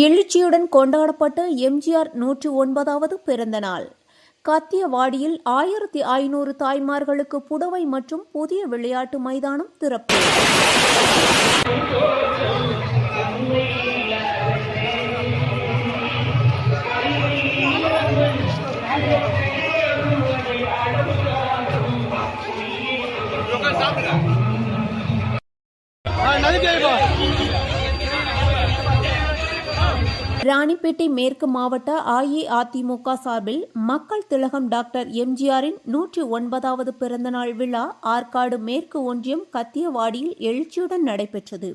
எழுச்சியுடன் கொண்டாடப்பட்ட எம்ஜிஆர் நூற்றி ஒன்பதாவது பிறந்த நாள். கத்தியவாடியில் ஆயிரத்தி ஐநூறு தாய்மார்களுக்கு புடவை மற்றும் புதிய விளையாட்டு மைதானம் திறப்பு. ராணிப்பேட்டை மேற்கு மாவட்ட அஇஅதிமுக சார்பில் மக்கள் திலகம் டாக்டர் எம்ஜிஆரின் நூற்றி ஒன்பதாவது பிறந்தநாள் விழா ஆற்காடு மேற்கு ஒன்றியம் கத்தியவாடியில் எழுச்சியுடன் நடைபெற்றது.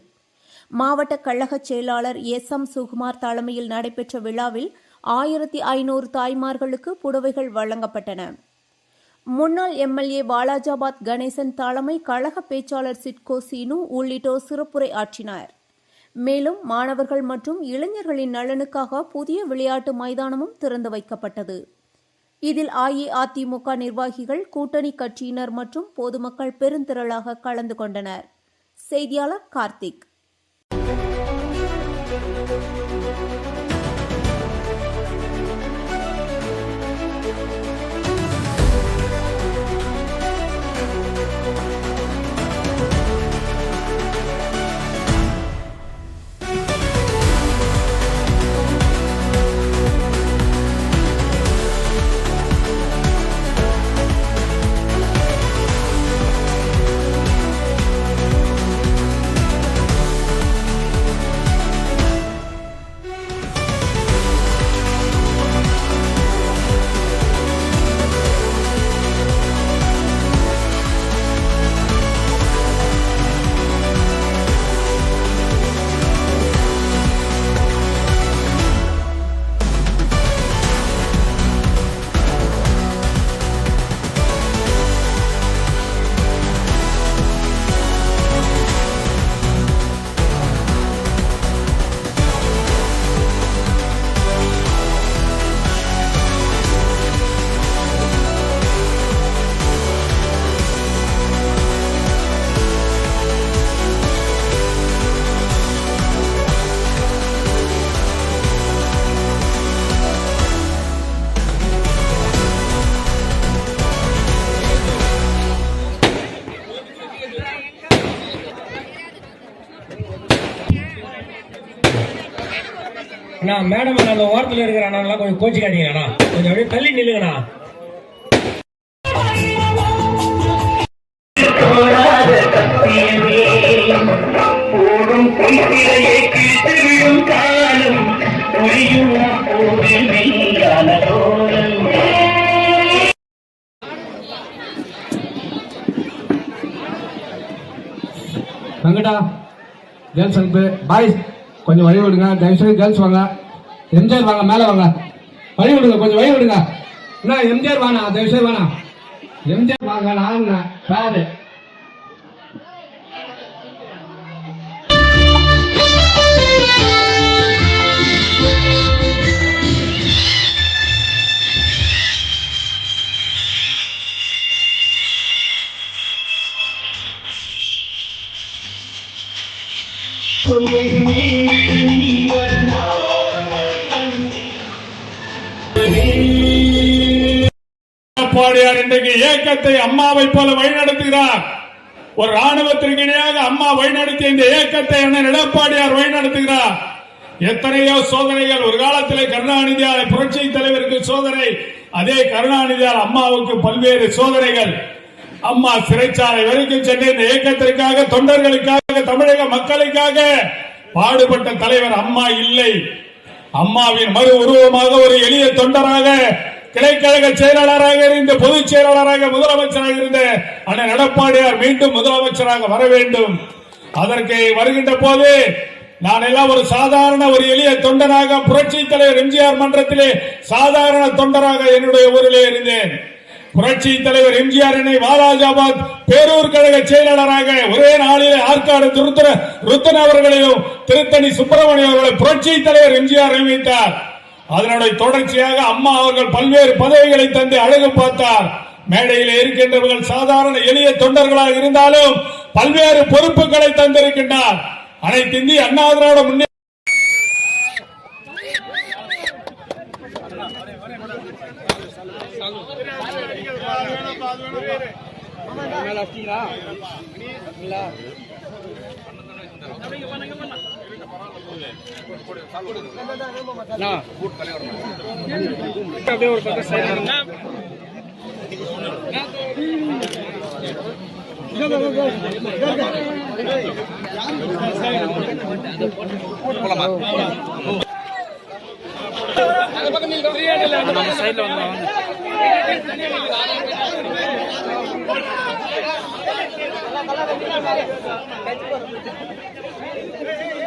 மாவட்ட கழக செயலாளர் எஸ் எம் சுகுமார் தலைமையில் நடைபெற்ற விழாவில் ஆயிரத்தி ஐநூறு தாய்மார்களுக்கு புடவைகள் வழங்கப்பட்டன. முன்னாள் எம்எல்ஏ வாலாஜாபாத் கணேசன் தலைமை கழக பேச்சாளர் சிட்கோ சீனு உள்ளிட்டோர் சிறப்புரை ஆற்றினார். மேலும் மாணவர்கள் மற்றும் இளைஞர்களின் நலனுக்காக புதிய விளையாட்டு மைதானமும் திறந்து வைக்கப்பட்டது. இதில் அஇஅதிமுக நிர்வாகிகள் கூட்டணி கட்சியினர் மற்றும் பொதுமக்கள் பெருந்திரளாக கலந்து கொண்டனர். செய்தியாளர் கார்த்திக். அண்ணா மேடம் அந்த ஓரத்தில் இருக்கிற அண்ணா கொஞ்சம் கோச்சிக்காதீங்கண்ணா கொஞ்சம் அப்படியே தள்ளி நில்லுங்கண்ணா. போராத வெங்கடா கேர்ள்ஸ் அனுப்பு பாய்ஸ் கொஞ்சம் வழி விடுங்க. தயவுசெய்து கேர்ள்ஸ் வாங்க. எம்ஜிஆர் வாங்க. மேலே வாங்க. வழி விடுங்க. கொஞ்சம் வழி விடுங்க. என்ன எம்ஜிஆர் வாண்ணா தயவுசெய்து வேணாம் எம்ஜிஆர் வாங்க. நான் பேரு எடப்பாடியார் இன்றைக்கு இயக்கத்தை அம்மாவை போல வழிநடத்துகிறார். ஒரு ராணுவத்திற்கு இணையாக அம்மா வழிநடத்திய இந்த இயக்கத்தை அண்ணன் எடப்பாடியார் வழிநடத்துகிறார். எத்தனையோ சோதனைகள் ஒரு காலத்தில் கருணாநிதியார் புரட்சி தலைவருக்கு சோதனை அதே கருணாநிதியால் அம்மாவுக்கு பல்வேறு சோதனைகள். அம்மா சிறைச்சாலை வரைக்கும் சென்று இந்த இயக்கத்திற்காக தொண்டர்களுக்காக தமிழக மக்களுக்காக பாடுபட்ட தலைவர் அம்மா இல்லை. அம்மாவின் மறு உருவமாக ஒரு எளிய தொண்டராக கிளைக்கழக செயலாளராக இருந்த பொதுச் செயலாளராக முதலமைச்சராக இருந்த அண்ணன் எடப்பாடியார் மீண்டும் முதலமைச்சராக வர வேண்டும். அதற்கு வருகின்ற போது நான் எல்லாம் ஒரு சாதாரண ஒரு எளிய தொண்டனாக புரட்சி தலைவர் எம்ஜிஆர் மன்றத்திலே சாதாரண தொண்டராக என்னுடைய ஊரிலே இருந்தேன். புரட்சி தலைவர் எம்ஜிஆர் என்னை வாலாஜாபாத் பேரூர் கழக செயலாளராக ஒரே நாளில் ஆற்காடு திருத்தர ருத்தன் அவர்களையும் திருத்தணி சுப்பிரமணியம் அவர்களை புரட்சி தலைவர் எம்ஜிஆர் நியமித்தார். அதனுடைய தொடர்ச்சியாக அம்மா அவர்கள் பல்வேறு பதவிகளை தந்து அழகு பார்த்தார் மேடையில் இருக்கின்றவர்கள் சாதாரண எளிய தொண்டர்களாக இருந்தாலும் பல்வேறு பொறுப்புகளை தந்திருக்கின்றார் அனைத்து இந்திய அண்ணா திராவிட முன்னே No. Thank you.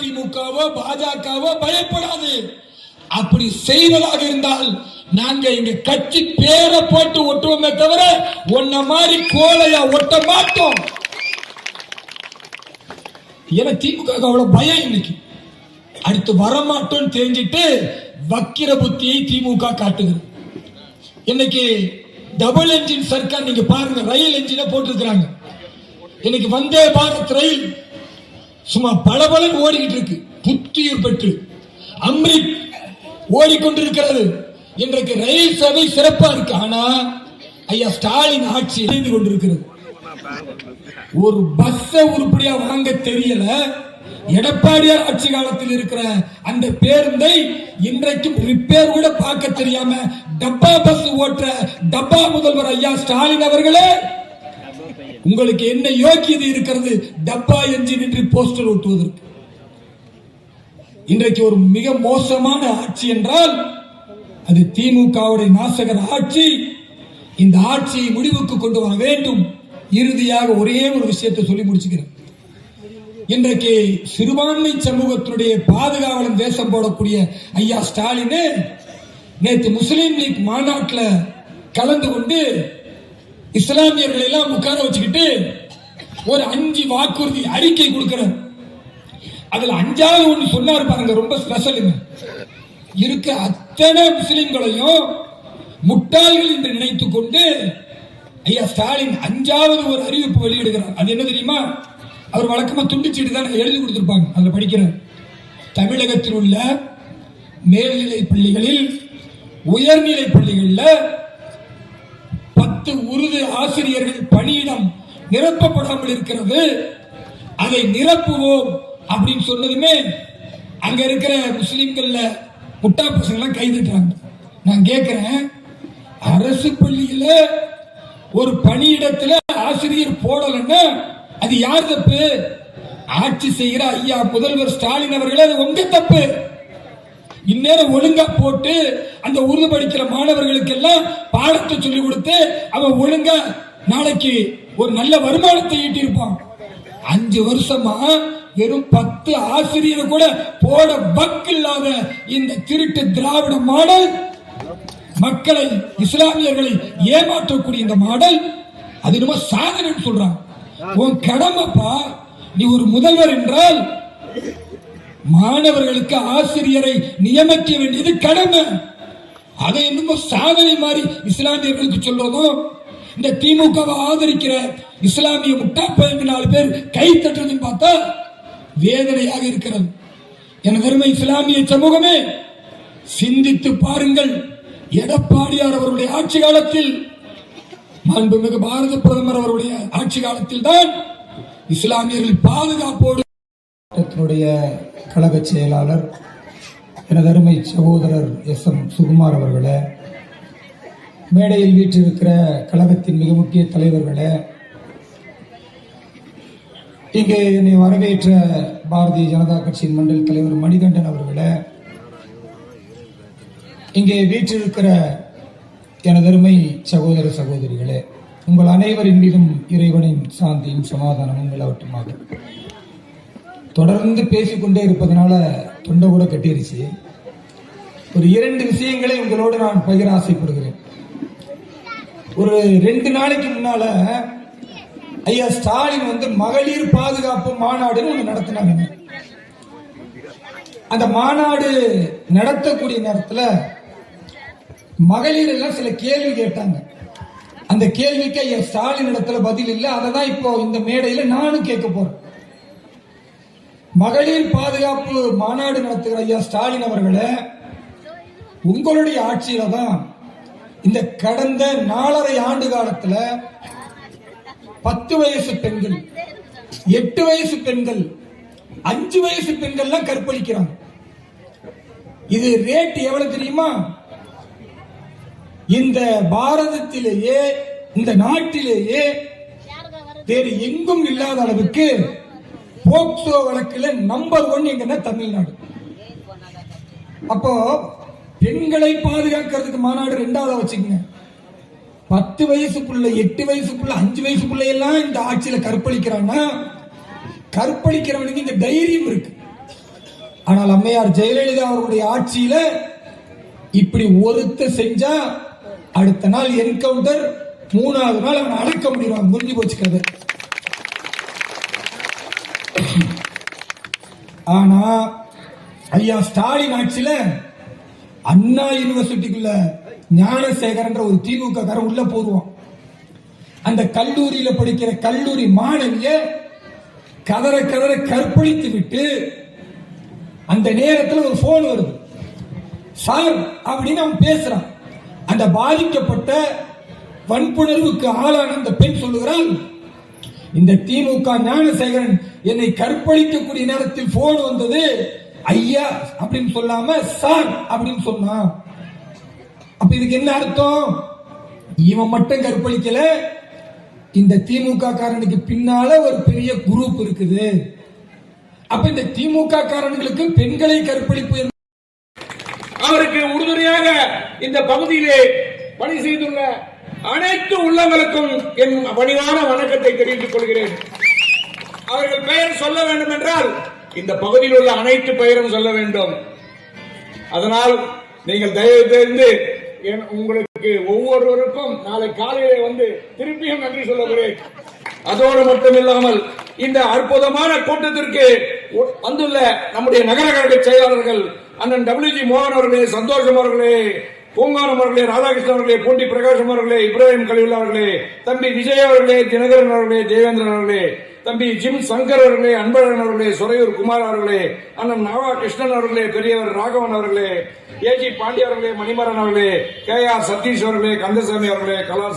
திமுகவோ பாஜகவோ பயப்படாது. அப்படி செய்வதாக இருந்தால் நாங்க எங்க கட்சி பேரை போட்டு ஒட்டுவோமே தவிர ஒன்ன மாதிரி கோலையா ஒட்ட மாட்டோம். ஏன்னா திமுக அவ்வளவு பயம் இன்னைக்கு. அடுத்து வரமாட்டோம்னு தெரிஞ்சிட்டு வக்கிர புத்தியை திமுக காட்டுகிறது இன்னைக்கு டபுள் என்ஜின் சர்க்கார் நீங்க பாருங்க ரயில் என்ஜினை போட்டிருக்கிறாங்க. இன்னைக்கு வந்தே பாரத் ரயில் சும்மா பளபளன்னு ஓடிக்கிட்டு இருக்கு. புத்துயிர் பெற்று அம்ரித் ஓடிக்கொண்டிருக்கிறது. இன்றைக்கு ரயில் சேவை சிறப்பா இருக்கு. ஆனா ஐயா ஸ்டாலின் ஆட்சி இணைந்து கொண்டிருக்கிறது. ஒரு பஸ் உருப்படியா வாங்க தெரியல. எடப்பாடியார் ஆட்சி காலத்தில் இருக்கிற அந்த பேருந்தை இன்றைக்கும் ரிப்பேர் கூட பார்க்க தெரியாம டப்பா பஸ் ஓட்டுற டப்பா முதல்வர் ஐயா ஸ்டாலின் அவர்களே உங்களுக்கு என்ன யோக்கியது இருக்கிறது? டப்பா என்ஜின் நின்று போஸ்டர் ஒட்டுவதற்கு இன்றைக்கு ஒரு மிக மோசமான ஆட்சி என்றால் அது திமுகவுடைய நாசகர் ஆட்சி. இந்த ஆட்சியை முடிவுக்கு கொண்டு வர வேண்டும். இறுதியாக ஒரே ஒரு விஷயத்தை சொல்லி முடிச்சுக்கிறேன். இன்றைக்கு சிறுபான்மை சமூகத்தினுடைய பாதுகாவலன் தேசம் போடக்கூடிய ஐயா ஸ்டாலின் நேற்று முஸ்லீம் லீக் மாநாட்டில் கலந்து கொண்டு இஸ்லாமியர்களை எல்லாம் உட்கார வச்சுக்கிட்டு ஒரு அஞ்சு வாக்குறுதி அறிக்கை கொடுக்கிறார். அதுல அஞ்சாவது ஒண்ணு சொன்னார் பாருங்க ரொம்ப ஸ்பெஷலுங்க. இருக்க அத்தனை முஸ்லிம்களையும் முட்டாள்கள் என்று நினைத்துக் கொண்டு ஐயா ஸ்டாலின் அஞ்சாவது ஒரு அறிவிப்பு வெளியிடுகிறார். அது என்ன தெரியுமா? அவர் வழக்கமா துண்டிச்சிட்டு தான் எழுதி கொடுத்திருப்பாங்க அதுல படிக்கிறார். தமிழகத்தில் உள்ள மேல்நிலை பள்ளிகளில் உயர்நிலை பள்ளிகளில் பத்து உருது ஆசிரியர்கள் பணியிடம் நிரப்பப்படாமல் இருக்கிறது. அதை நிரப்புவோம் அப்படின்னு சொன்னதுமே அங்க இருக்கிற முஸ்லிம்கள்ல முட்டா பசங்க கைதுட்டாங்க. நான் கேட்கிறேன் அரசு பள்ளியில ஒரு பணியிடத்துல ஆசிரியர் போடலன்னா அது யார் தப்பு? ஆட்சி செய்கிற ஐயா முதல்வர் ஸ்டாலின் அவர்களே அது உங்க தப்பு. இந்நேரம் ஒழுங்கா போட்டு அந்த உருது படிக்கிற மாணவர்களுக்கு எல்லாம் பாடத்தை சொல்லி கொடுத்து அவன் ஒழுங்கா நாளைக்கு ஒரு நல்ல வருமானத்தை ஈட்டியிருப்பான். அஞ்சு வருஷமா வெறும் பத்து ஆசிரியர் கூட போட பக் இல்லாத இந்த திருட்டு திராவிட மாடல் மக்களை இஸ்லாமியர்களை ஏமாற்றக்கூடிய இந்த மாடல் அது என்னமோ சாதனை சொல்றான் உன் கடமைப்பா நீ ஒரு முதல்வர் என்றால் மாணவர்களுக்கு ஆசிரியரை நியமிக்க வேண்டியது கடமை. அதை என்னமோ சாதனை மாதிரி இஸ்லாமியர்களுக்கு சொல்றதும் இந்த திமுகவை ஆதரிக்கிற இஸ்லாமிய முட்டா பதினஞ்சு நாலு பேர் கை தட்டுறதுன்னு பார்த்தா வேதனையாக இருக்கிறது. என் அருமை இஸ்லாமிய சமூகமே சிந்தித்து பாருங்கள். எடப்பாடியார் அவருடைய ஆட்சி காலத்தில் மாண்புமிகு பாரத பிரதமர் அவருடைய ஆட்சி காலத்தில் தான் இஸ்லாமியர்கள் பாதுகாப்போடு மாவட்டத்தினுடைய கழக செயலாளர் எனது அருமை சகோதரர் எஸ் எம் சுகுமார் அவர்களே மேடையில் வீற்றிருக்கிற கழகத்தின் மிக முக்கிய தலைவர்களே இங்கே என்னை வரவேற்ற பாரதிய ஜனதா கட்சியின் மண்டல தலைவர் மணிகண்டன் அவர்களே இங்கே வீற்றிருக்கிற எனது அருமை சகோதர சகோதரிகளே உங்கள் அனைவரின் மீதும் இறைவனின் சாந்தியும் சமாதானமும் நிலவட்டுமாக. தொடர்ந்து பேசிக்கொண்டே இருப்பதனால தொண்டை கூட கட்டிருச்சு. ஒரு இரண்டு விஷயங்களை உங்களோடு நான் பகிர ஆசைப்படுகிறேன். ஒரு ரெண்டு நாளைக்கு முன்னால ஐயா ஸ்டாலின் வந்து மகளிர் பாதுகாப்பு மாநாடுன்னு ஒன்று நடத்தினாங்க. அந்த மாநாடு நடத்தக்கூடிய நேரத்தில் மகளிர் எல்லாம் சில கேள்வி கேட்டாங்க. அந்த கேள்விக்கு ஐயா ஸ்டாலின் இடத்துல பதில் இல்லை. அதை தான் இப்போ இந்த மேடையில் நானும் கேட்க போறேன். மகளிர் பாதுகாப்பு மாநாடு நடத்துகிற ஐயா ஸ்டாலின் அவர்களே உங்களுடைய ஆட்சியில தான் இந்த கடந்த நாலரை ஆண்டு காலத்துல பத்து வயசு பெண்கள் எட்டு வயசு பெண்கள் அஞ்சு வயசு பெண்கள்லாம் கற்பழிக்கிறாங்க. இது ரேட் எவ்வளவு தெரியுமா? இந்த பாரதத்திலேயே இந்த நாட்டிலேயே வேறு எங்கும் இல்லாத அளவுக்கு போக்சோ வழக்கில் நம்பர் ஒன் எங்கன்னா தமிழ்நாடு. அப்போ பெண்களை பாதுகாக்கிறதுக்கு மாநாடு ரெண்டாவது வச்சுக்கங்க. பத்து வயசுக்குள்ள எட்டு வயசுக்குள்ள அஞ்சு வயசுக்குள்ள எல்லாம் இந்த ஆட்சியில கற்பழிக்கிறான்னா கற்பழிக்கிறவனுக்கு இந்த தைரியம் இருக்கு. ஆனால் அம்மையார் ஜெயலலிதா அவருடைய ஆட்சியில இப்படி ஒருத்த செஞ்சா அடுத்த நாள் என்கவுண்டர் மூணாவது நாள் அவனை அடக்க முடியும். முடிஞ்சு போச்சுக்கிறது ஆனா ஐயா ஸ்டாலின் ஆட்சியில அண்ணா யூனிவர்சிட்டிக்குள்ள ஞானசேகரன்ற ஒரு திமுக காரன் உள்ள போடுவோம் அந்த கல்லூரியில படிக்கிற கல்லூரி மாணவிய கதற கதற கற்பழித்து விட்டு அந்த நேரத்தில் ஒரு போன் வருது. சார் அப்படின்னு அவன் பேசுறான். அந்த பாதிக்கப்பட்ட வன்புணர்வுக்கு ஆளான அந்த பெண் சொல்லுகிறாள் இந்த திமுக ஞானசேகரன் என்னை கற்பழிக்கக்கூடிய நேரத்தில் போன் வந்தது. ஐயா அப்படின்னு சொல்லாம சார் அப்படின்னு சொன்னான். அப்ப இதுக்கு என்ன அர்த்தம்? இவன் மட்டும் கற்பழிக்கல. இந்த திமுக காரனுக்கு பின்னால ஒரு பெரிய குரூப் இருக்குது. அப்ப இந்த திமுக காரன்களுக்கு பெண்களை கற்பழிப்பு அவருக்கு உறுதுணையாக இந்த பகுதியிலே பணி செய்துள்ள அனைத்து உள்ளங்களுக்கும் என் பணிவான வணக்கத்தை தெரிவித்துக் கொள்கிறேன். அவர்கள் பெயர் சொல்ல வேண்டும் என்றால் இந்த பகுதியில் உள்ள அனைத்து பெயரும் சொல்ல வேண்டும். அதனால் நீங்கள் தயவு தெரிந்து என்- உங்களுக்கு ஒவ்வொருவருக்கும் நாளை காலையிலே வந்து திருப்பியும் நன்றி சொல்லுகிறேன் அதோடு மட்டுமில்லாமல் இந்த அற்புதமான கூட்டத்திற்கு வந்துள்ள நம்முடைய நகர கழக செயலாளர்கள் அண்ணன் டபிள்யூஜி மோகன் அவர்களே சந்தோஷம் அவர்களே பூங்கானம் அவர்களே ராதாகிருஷ்ணன் அவர்களே பூண்டி பிரகாஷம் அவர்களே இப்ராஹிம் கலிவுல்லா அவர்களே தம்பி விஜய் அவர்களே தினகரன் அவர்களே தேவேந்திரன் அவர்களே தம்பி ஜிம் சங்கர் அவர்களே அன்பழகன் அவர்களே சுரையூர் குமார் அவர்களே அண்ணன் நாவா கிருஷ்ணன் அவர்களே பெரியவர் ராகவன் அவர்களே ஏஜி பாண்டிய அவர்களே மணிமரன் அவர்களே கே ஆர் சதீஷ் அவர்களே கந்தசாமி அவர்களே கலா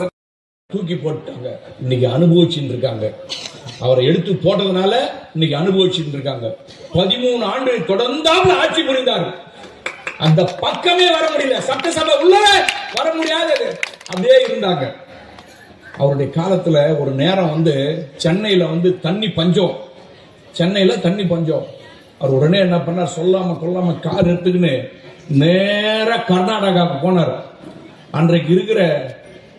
தூக்கி போட்டாங்க இன்னைக்கு அனுபவிச்சுட்டு இருக்காங்க. அவரை எடுத்து போட்டதுனால இன்னைக்கு அனுபவிச்சுட்டு இருக்காங்க. பதிமூணு ஆண்டு தொடர்ந்தாமல் ஆட்சி புரிந்தார். அந்த பக்கமே வர முடியல. சட்டசபை உள்ள வர முடியாது அப்படியே இருந்தாங்க. அவருடைய காலத்துல ஒரு நேரம் வந்து சென்னையில வந்து தண்ணி பஞ்சம். சென்னையில தண்ணி பஞ்சம். அவர் உடனே என்ன பண்ணார்? சொல்லாம கொல்லாம கார் எடுத்துக்கின்னு நேரா கர்நாடகாவுக்கு போனார். அன்றைக்கு இருக்கிற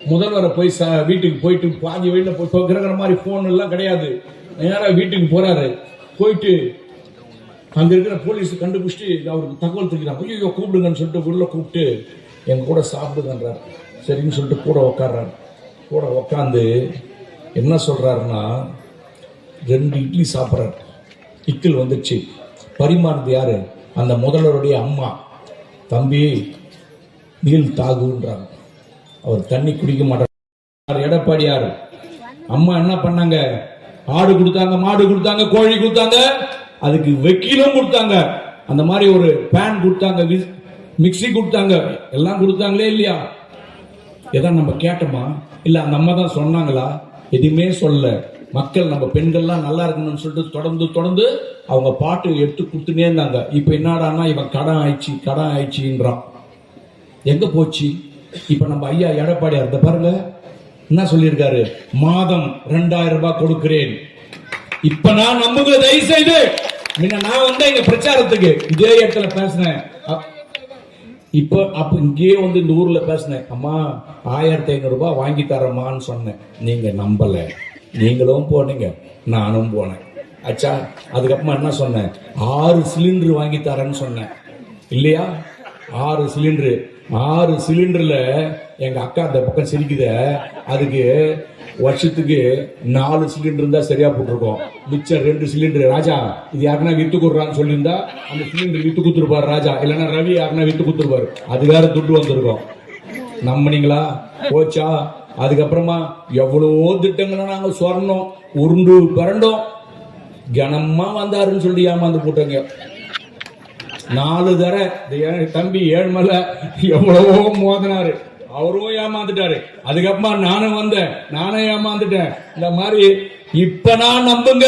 முதல்வரை போய் ச- வீட்டுக்கு போயிட்டு பாதி வீட்டில் போய் இப்போ இருக்கிற மாதிரி ஃபோன் எல்லாம் கிடையாது. நேராக வீட்டுக்கு போறாரு. போயிட்டு அங்க இருக்கிற போலீஸ் கண்டுபிடிச்சிட்டு அவருக்கு தகவல் தெரிவிக்கிறாங்க ஐயோ கூப்பிடுங்கன்னு சொல்லிட்டு உள்ள கூப்பிட்டு எங்க கூட சாப்பிடுங்கன்றார். சரின்னு சொல்லிட்டு கூட உட்கார்றாரு கூட உட்காந்து என்ன சொல்கிறாருன்னா ரெண்டு இட்லி சாப்பிட்றாரு. இக்கில் வந்துச்சு. பரிமாறுது யார்? அந்த முதல்வருடைய அம்மா. தம்பி நீல் தாகுன்றாங்க. அவர் தண்ணி குடிக்க மாட்டார். எடப்பாடியார் அம்மா என்ன பண்ணாங்க? ஆடு கொடுத்தாங்க மாடு கொடுத்தாங்க கோழி கொடுத்தாங்க. அதுக்கு வெக்கிலும் கொடுத்தாங்க. அந்த மாதிரி ஒரு பேன் கொடுத்தாங்க மிக்சி மிக்ஸி கொடுத்தாங்க. எல்லாம் கொடுத்தாங்களே இல்லையா? எதை நம்ம கேட்டோமா? இல்லை அந்த அம்மா தான் சொன்னாங்களா? எதுவுமே சொல்ல. மக்கள் நம்ம பெண்கள்லாம் நல்லா இருக்கணும்னு சொல்லிட்டு தொடர்ந்து தொடர்ந்து அவங்க பாட்டு எடுத்து கொடுத்துனே இருந்தாங்க. இப்போ என்னடான்னா இவன் கடன் ஆயிடுச்சு கடன் ஆயிடுச்சுன்றான். எங்கே போச்சு? இப்போ நம்ம ஐயா எடப்பாடியார் அந்த பாருங்க என்ன சொல்லியிருக்காரு? மாதம் ரெண்டாயிரம் ரூபாய் கொடுக்கிறேன். இப்ப நான் நம்புங்க தயவு செய்து முன்ன நான் வந்தேன் எங்க பிரச்சாரத்துக்கு. இதே இடத்துல பேசுனேன். இப்போ அப்போ இங்கேயே வந்து இந்த ஊரில் பேசினேன். அம்மா ஆயிரத்தி ஐநூறுரூபா வாங்கி தரமான்னு சொன்னேன். நீங்கள் நம்பலை. நீங்களும் போனீங்க. நானும் போனேன். அச்சா அதுக்கப்புறமா என்ன சொன்னேன்? ஆறு சிலிண்டர் வாங்கி தரேன்னு சொன்னேன். இல்லையா? ஆறு சிலிண்டரு. ஆறு சிலிண்டரில் எங்கள் அக்கா அந்த பக்கம் சிரிக்குத அதுக்கு வருஷத்துக்கு நாலு சிலிண்டர் இருந்தால் சரியா போட்டிருக்கோம். மிச்சம் ரெண்டு சிலிண்டர் ராஜா இது யாருன்னா வித்து கொடுறான்னு சொல்லியிருந்தா அந்த சிலிண்டர் வித்து கொடுத்துருப்பாரு ராஜா. இல்லைன்னா ரவி யாருன்னா வித்து குத்துருப்பாரு அது வேற துட்டு வந்திருக்கோம். நம்பினீங்களா? போச்சா? அதுக்கப்புறமா எவ்வளவோ திட்டங்களை நாங்கள் சொரணோம் உருண்டு பிறண்டோம் கனமா வந்தாருன்னு சொல்லி ஏமாந்து போட்டோங்க. நாலு தர. இந்த தம்பி ஏழ்மலை எவ்வளவோ மோதினாரு. அவரும் ஏமாந்துட்டாரு. அதுக்கப்புறமா நானும் வந்தேன். நானும் ஏமாந்துட்டேன். இந்த மாதிரி இப்ப நான் நம்புங்க.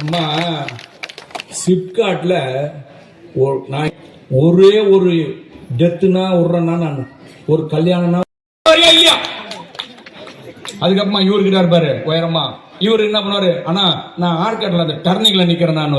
அம்மா சிப்காட்ல நான் ஒரே ஒரு டெத்துனா விடுறேன்னா நான் ஒரு கல்யாணம்னா ஐயா, அதுக்கப்புறமா இவருக்கிட்ட இருப்பாரு உயரமா. இவர் என்ன பண்ணுவாரு? ஆனா நான் ஆர்கட்ல அந்த டர்னிங்ல நிக்கிறேன் நான்